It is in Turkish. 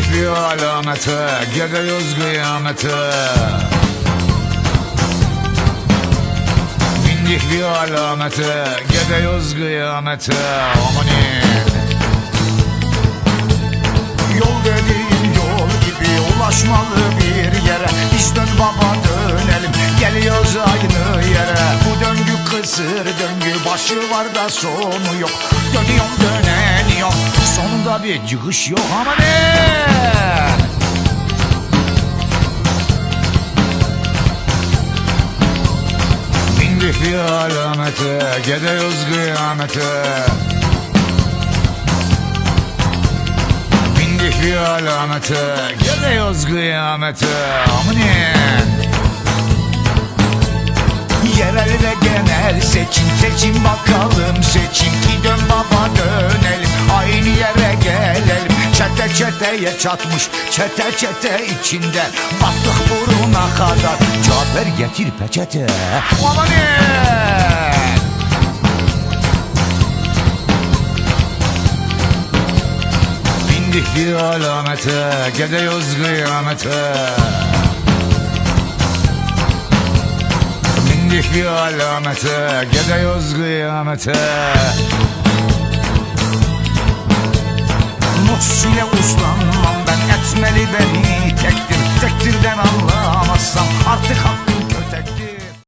Bindik bir alamete Gidiyoruz kıyamete. Bindik bir alamete Gidiyoruz kıyamete. Amanin Yol dediğin yol gibi ulaşmalı bir yere. Biz dön baba dönelim. Geliyoruz aynı yere. Bu döngü kısır döngü başı var da sonu yok. Dönüyorum döneniyorum sonunda bir çıkış yok ama ne? Bindik bir alamete Gidiyoruz kıyamete Bindik bir alamete Gidiyoruz kıyamete Amanin Yerel ve genel seçim seçim bakalım çeteye çatmış çete çete içinde. Battık buruna kadar Cafer getir peçete. Amanin Bindik bir alamete Gidiyoruz kıyamete. Bindik bir alamete Gidiyoruz kıyamete Mutsile uslanmam ben etmeli beni tektir